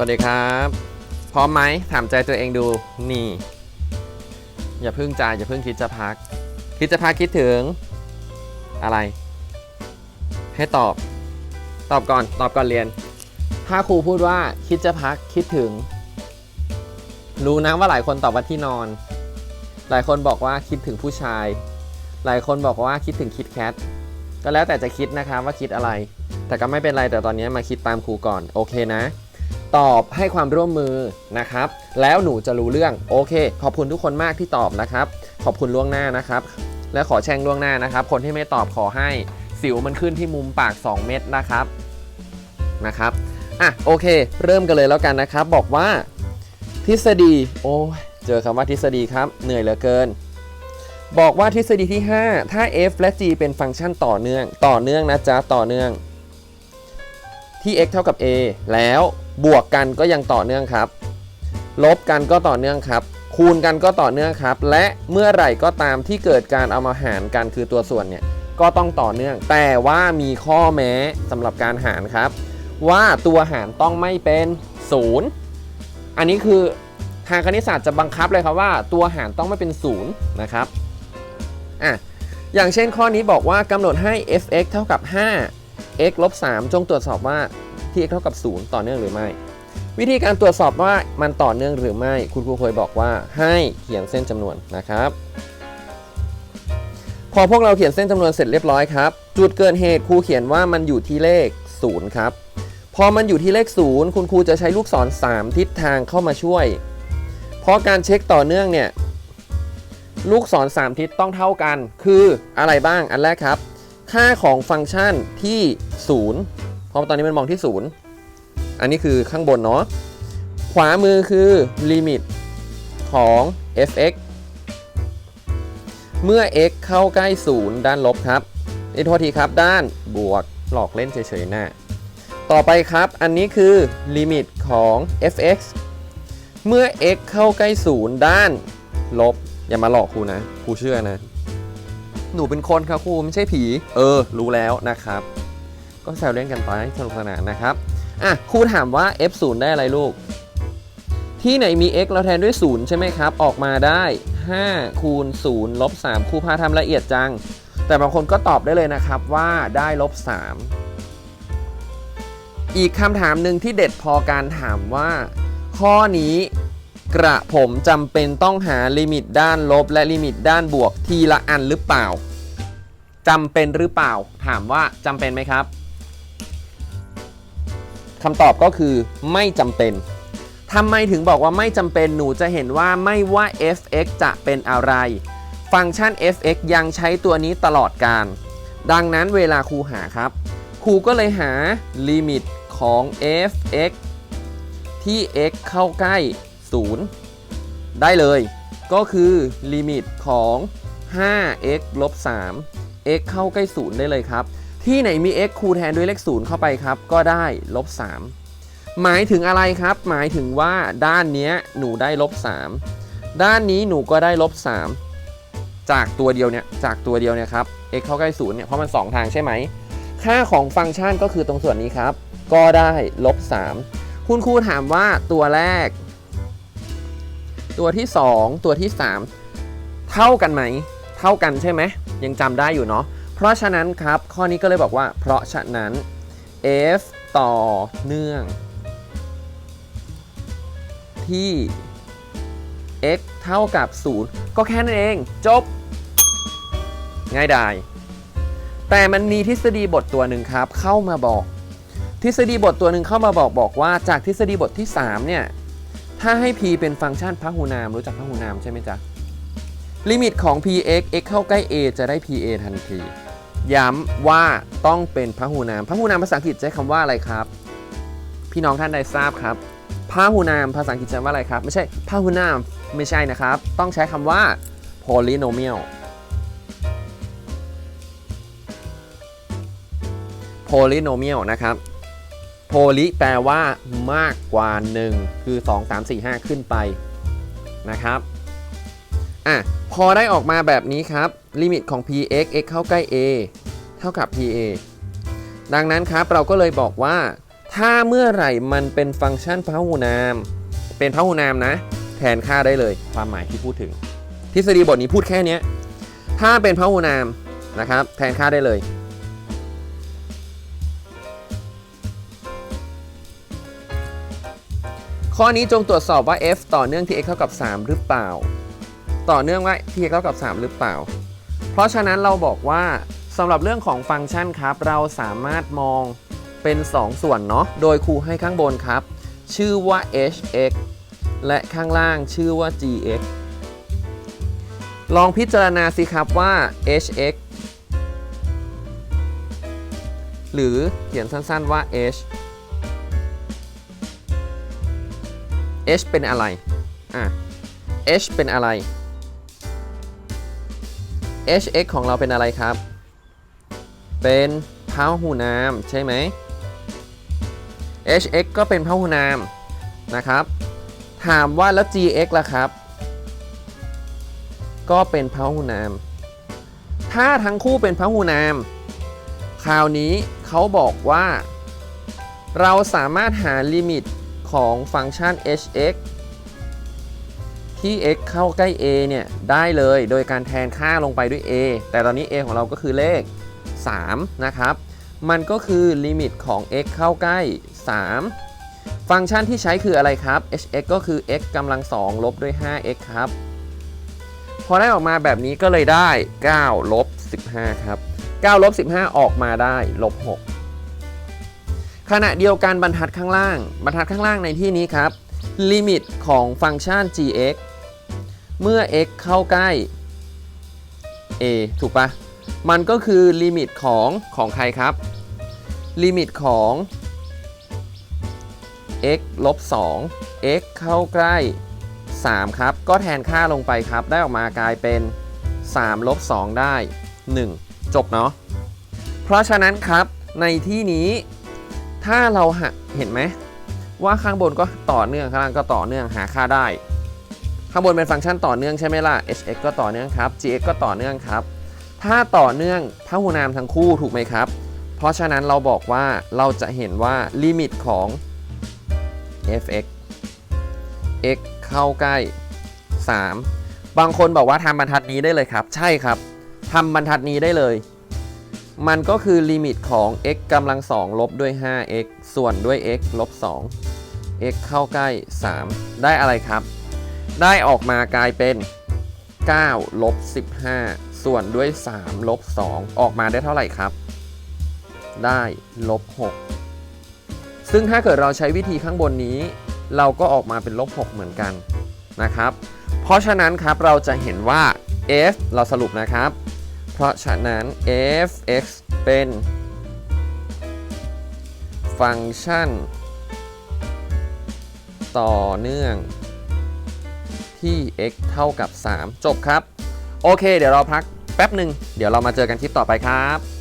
สวัสดีครับ พร้อมไหมถามใจตัวเองดูนี่ อย่าพิ่งใจอย่าพิ่งคิดจะพัก คิดจะพักคิดถึง อะไร ให้ตอบ ตอบก่อน ตอบก่อนเรียน ถ้าครูพูดว่าคิดจะพักคิดถึง รู้นะว่าหลายคนตอบว่าที่นอน หลายคนบอกว่าคิดถึงผู้ชาย หลายคนบอกว่าคิดถึงคิดแคทก็แล้วแต่จะคิดนะครับว่าคิดอะไร แต่ก็ไม่เป็นไรแต่ตอนนี้มาคิดตามครูก่อนโอเคนะ ตอบให้ความร่วมมือนะครับ แล้วหนูจะรู้เรื่องโอเค ขอบคุณทุกคนมากที่ตอบนะครับ ขอบคุณล่วงหน้านะครับ และขอแช่งล่วงหน้านะครับ คนที่ไม่ตอบขอให้สิวมันขึ้นที่มุมปาก 2 เม็ดนะครับนะครับอะโอเค เริ่มกันเลยแล้วกันนะครับ บอกว่า ทฤษฎีโอ้เจอคำว่าทฤษฎีครับ เหนื่อยเหลือเกิน บอกว่าทฤษฎีที่ 5 ถ้า f และ g เป็นฟังก์ชันต่อเนื่อง ต่อเนื่องนะจ๊ะต่อเนื่อง ที่ x เท่ากับ a แล้วบวกกันก็ยังต่อเนื่องครับ ลบกันก็ต่อเนื่องครับ คูณกันก็ต่อเนื่องครับ และเมื่อไหร่ก็ตามที่เกิดการเอามาหารกันคือตัวส่วนเนี่ยก็ต้องต่อเนื่อง แต่ว่ามีข้อแม้สำหรับการหารครับ ว่าตัวหารต้องไม่เป็นศูนย์อันนี้คือทางคณิตศาสตร์จะบังคับเลยครับว่า ตัวหารต้องไม่เป็นศูนย์นะครับอะอย่างเช่นข้อนี้บอกว่ากำหนดให้ f(x) เท่ากับ 5 x ลบ3จงตรวจสอบว่าที่ x เท่ากับ 0 ต่อเนื่องหรือไม่ วิธีการตรวจสอบว่ามันต่อเนื่องหรือไม่ คุณครูเคยบอกว่าให้เขียนเส้นจำนวนนะครับ พอพวกเราเขียนเส้นจำนวนเสร็จเรียบร้อยครับ จุดเกิดเหตุครูเขียนว่ามันอยู่ที่เลข 0 ครับ พอมันอยู่ที่เลข 0 คุณครูจะใช้ลูกศร 3 ทิศทางเข้ามาช่วย เพราะการเช็คต่อเนื่องเนี่ยลูกศร 3 ทิศต้องเท่ากัน คืออะไรบ้างอันแรกครับ ค่าของฟังก์ชันที่ 0 เพราะตอนนี้มันมองที่ 0 อันนี้คือข้างบนเนาะ ขวามือคือลิมิตของ f(x) เมื่อ x เข้าใกล้ 0 ด้านลบครับเอ้ยโทษทีครับด้านบวกหลอกเล่นเฉยๆหน้า ต่อไปครับอันนี้คือลิมิตของ f(x) เมื่อ x เข้าใกล้ 0 ด้านลบ อย่ามาหลอกครูนะครูเชื่อนะ หนูเป็นคนครับครูไม่ใช่ผี เออ รู้แล้วนะครับ ก็แซวเล่นกันไปสนุกสนานนะครับ อะครูถามว่า f 0 ได้อะไรลูก ที่ไหนมี x เราแทนด้วย 0 ใช่ไหมครับ ออกมาได้ 5 คูณ 0 ลบ 3 ครูพาทำละเอียดจัง แต่บางคนก็ตอบได้เลยนะครับว่าได้ลบ 3 อีกคำถามหนึ่งที่เด็ดพอการถามว่า ข้อนี้ กระผมจำเป็นต้องหาลิมิตด้านลบและลิมิตด้านบวกทีละอันหรือเปล่าจำเป็นหรือเปล่า ถามว่าจำเป็นไหมครับคำตอบก็คือไม่จำเป็นทำไมถึงบอกว่าไม่จำเป็นหนูจะเห็นว่าไม่ว่า f(x) จะเป็นอะไร ฟังก์ชัน f(x) ยังใช้ตัวนี้ตลอดการ ดังนั้นเวลาครูหาครับครูก็เลยหาลิมิตของ f(x) ที่ x เข้าใกล้ 0 ได้เลย ก็คือลิมิตของ 5x ลบ3 x เข้าใกล้ 0 ได้เลยครับ ที่ไหนมี x คูณแทนด้วยเลข 0 เข้าไปครับ ก็ได้ลบ 3 หมายถึงอะไรครับ หมายถึงว่าด้านนี้หนูได้ลบ 3 ด้านนี้หนูก็ได้ลบ 3 จากตัวเดียวเนี่ย จากตัวเดียวเนี่ยครับ x เข้าใกล้ 0 เนี่ย เพราะมัน 2 ทางใช่ไหม ค่าของฟังก์ชันก็คือตรงส่วนนี้ครับ ก็ได้ลบ 3 คุณครูถามว่าตัวแรก ตัวที่ 2 ตัวที่ 3 เท่ากันไหม เท่ากันใช่ไหม ยังจำได้อยู่เนาะ เพราะฉะนั้นครับ ข้อนี้ก็เลยบอกว่า เพราะฉะนั้น f ต่อเนื่อง ที่ x เท่ากับ 0 ก็แค่นั้นเอง จบ ง่ายดายแต่มันมีทฤษฎีบทตัวหนึ่งครับ เข้ามาบอก ทฤษฎีบทตัวหนึ่งเข้ามาบอกบอกว่าจากทฤษฎีบทที่ 3 เนี่ย ถ้าให้ p เป็นฟังก์ชันพหุนาม รู้จักพหุนามใช่ไหมจ๊ะ ลิมิตของ px x เข้าใกล้ a จะได้ pa ทันที ย้ำว่าต้องเป็นพหุนาม พหุนามภาษาอังกฤษใช้คำว่าอะไรครับ พี่น้องท่านใดทราบครับพหุนามภาษาอังกฤษใช้ว่าอะไรครับ ไม่ใช่พหุนามไม่ใช่นะครับ ต้องใช้คำว่า polynomial polynomial นะครับ poly แปลว่ามากกว่า 1 คือ 2 3 4 5 ขึ้นไปนะครับอะพอได้ออกมาแบบนี้ครับลิมิตของ px x เข้าใกล้ a เท่ากับ pa ดังนั้นครับเราก็เลยบอกว่า ถ้าเมื่อไหร่มันเป็นฟังก์ชันพหูนาม เป็นพหูนามนะ แทนค่าได้เลยความหมายที่พูดถึง ทฤษฎีบทนี้พูดแค่นี้ถ้าเป็นพหูนามนะครับ แทนค่าได้เลย ข้อนี้จงตรวจสอบว่า f ต่อเนื่องที่ x เท่ากับ 3 หรือเปล่า ต่อเนื่องว่าที่ x เท่ากับ 3 หรือเปล่า เพราะฉะนั้นเราบอกว่าสำหรับเรื่องของฟังก์ชันครับ เราสามารถมองเป็น 2 ส่วนเนาะโดยครูให้ข้างบนครับ ชื่อว่า hx และข้างล่างชื่อว่า gx ลองพิจารณาสิครับว่า hx หรือเขียนสั้นๆว่า h h เป็นอะไร อะ h เป็นอะไร hx ของเราเป็นอะไรครับ เป็นพหูนามใช่ไหม hx ก็เป็นพหูนามนะครับ ถามว่าแล้ว gx ล่ะครับ ก็เป็นพหูนาม ถ้าทั้งคู่เป็นพหูนาม คราวนี้เขาบอกว่า เราสามารถหาลิมิต ของฟังก์ชัน hx ที่ x เข้าใกล้ a เนี่ย ได้เลยโดยการแทนค่าลงไปด้วย a แต่ตอนนี้ a ของเราก็คือเลข 3 นะครับ มันก็คือลิมิตของ x เข้าใกล้ 3 ฟังก์ชันที่ใช้คืออะไรครับ hx ก็คือ x กำลัง2ลบด้วย 5x ครับ พอได้ออกมาแบบนี้ก็เลยได้ 9 ลบ 15 ครับ 9 ลบ 15 ออกมาได้ ลบ 6 ขณะเดียวกันบรรทัดข้างล่าง บรรทัดข้างล่างในที่นี้ครับลิมิตของฟังก์ชัน gx เมื่อ x เข้าใกล้ a ถูกปะมันก็คือลิมิตของของใครครับ ลิมิตของ x ลบ2 x เข้าใกล้ 3 ครับ ก็แทนค่าลงไปครับ ได้ออกมากลายเป็น 3 ลบ 2 ได้ 1 จบเนาะ เพราะฉะนั้นครับในที่นี้ ถ้าเราหเห็นไหมว่าข้างบนก็ต่อเนื่องข้างล่างก็ต่อเนื่องหาค่าได้ ข้างบนเป็นฟังก์ชันต่อเนื่องใช่ไหมล่ะ hx ก็ต่อเนื่องครับ gx ก็ต่อเนื่องครับ ถ้าต่อเนื่องพหูนามทั้งคู่ถูกไหมครับ เพราะฉะนั้นเราบอกว่าเราจะเห็นว่าลิมิตของ fx x เข้าใกล้ 3 บางคนบอกว่าทำบรรทัดนี้ได้เลยครับ ใช่ครับทำบรรทัดนี้ได้เลย มันก็คือลิมิตของ x กำลัง2ลบด้วย 5x ส่วนด้วย x ลบ 2 x เข้าใกล้ 3 ได้อะไรครับ ได้ออกมากลายเป็น 9 ลบ 15 ส่วนด้วย 3 ลบ 2 ออกมาได้เท่าไหร่ครับ ได้ลบ 6 ซึ่งถ้าเกิดเราใช้วิธีข้างบนนี้ เราก็ออกมาเป็นลบ 6 เหมือนกันนะครับ เพราะฉะนั้นครับเราจะเห็นว่า f เราสรุปนะครับ เพราะฉะนั้น f(x) เป็น ฟังก์ชัน ต่อเนื่อง ที่ x เท่ากับ 3 จบครับ โอเค เดี๋ยวเราพักแป๊บหนึ่ง เดี๋ยวเรามาเจอกันคลิปต่อไปครับ